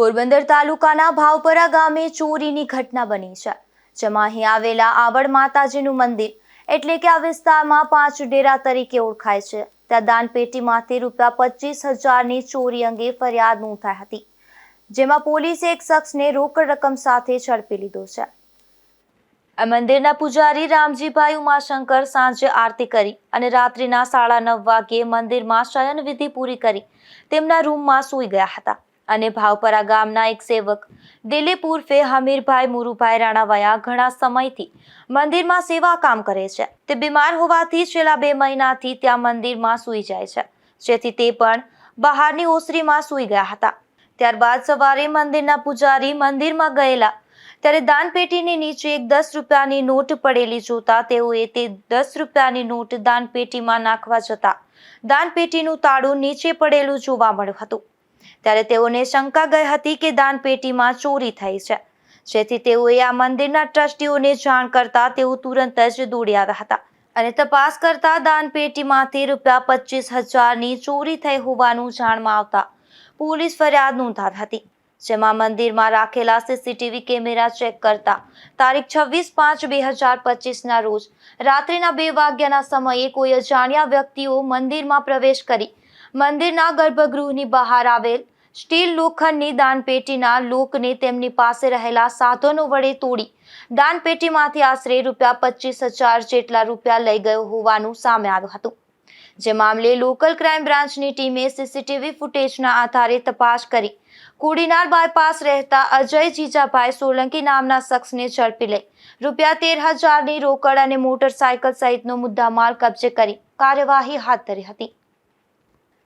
પોરબંદર તાલુકાના ભાવપરા ગામે ચોરીની ઘટના બની છે. જેમાં અહીં આવેલા આવડ માતાજીનું મંદિર એટલે કે આ વિસ્તારમાં પાંચ ડેરા તરીકે ઓળખાય છે. ત્યાં દાનપેટીમાંથી રૂપિયા પચીસ હજારની ચોરી અંગે ફરિયાદ નોંધાઈ હતી. જેમાં પોલીસે એક શખ્સને રોકડ રકમ સાથે ઝડપી લીધો છે. આ મંદિરના પૂજારી રામજીભાઈ ઉમાશંકર સાંજે આરતી કરી અને રાત્રિના સાડા નવ વાગ્યે મંદિરમાં શયન વિધિ પૂરી કરી તેમના રૂમમાં સૂઈ ગયા હતા. અને ભાવપરા ગામના એક સેવક, દિલીપ ઉર્ફે હમીરભાઈ મુરુભાઈ રાણાવાયા ઘણા સમયથી મંદિરમાં સેવા કામ કરે છે. તે બીમાર હોવાથી છેલ્લા બે મહિનાથી ત્યાં મંદિરમાં સૂઈ જાય છે. જેથી તે પણ બહારની ઓસરીમાં સૂઈ ગયા હતા. ત્યારબાદ સવારે મંદિરના પૂજારી મંદિરમાં ગયેલા. ત્યારે દાનપેટીની નીચે એક દસ રૂપિયાની નોટ પડેલી જોતા તેઓએ તે દસ રૂપિયાની નોટ દાનપેટીમાં નાખવા જતા દાનપેટીનું તાળું નીચે પડેલું જોવા મળ્યું હતું. ત્યારે તેઓને શંકા ગઈ હતી કે દાનપેટીમાં ચોરી થઈ છે. જેથી તેઓએ આ મંદિરના ટ્રસ્ટીઓને જાણ કરતા તેઓ તુરંત જ દોડી આવ્યા હતા અને તપાસ કરતા દાનપેટીમાંથી રૂપિયા પચીસ હજારની ચોરી થઈ હોવાનું જાણમાં આવતા પોલીસ ફરિયાદ નોંધાવી હતી, જેમાં મંદિરમાં રાખેલા સીસીટીવી કેમેરા ચેક કરતા તારીખ છવ્વીસ પાંચ બે હજાર પચીસના રોજ રાત્રિના બે વાગ્યાના સમયે કોઈ અજાણ્યા વ્યક્તિઓ મંદિરમાં પ્રવેશ કરી મંદિરના ગર્ભગૃહની બહાર આવેલ સ્ટીલ લોખંડની દાનપેટીના લોકને તેમની પાસે રહેલા સાધનો વડે તોડી દાનપેટીમાંથી આશરે રૂપિયા પચીસ હજાર જેટલા રૂપિયા લઈ ગયો હોવાનું સામે આવ્યું હતું. જે મામલે લોકલ ક્રાઇમ બ્રાન્ચની ટીમે સીસીટીવી ફૂટેજના આધારે તપાસ કરી કુડીનાર બાયપાસ રહેતા અજય જીજાભાઈ સોલંકી નામના શખ્સને ઝડપી લઈ રૂપિયા તેર હજારની રોકડ અને મોટરસાયકલ સહિતનો મુદ્દામાલ કબજે કરી કાર્યવાહી હાથ ધરી હતી.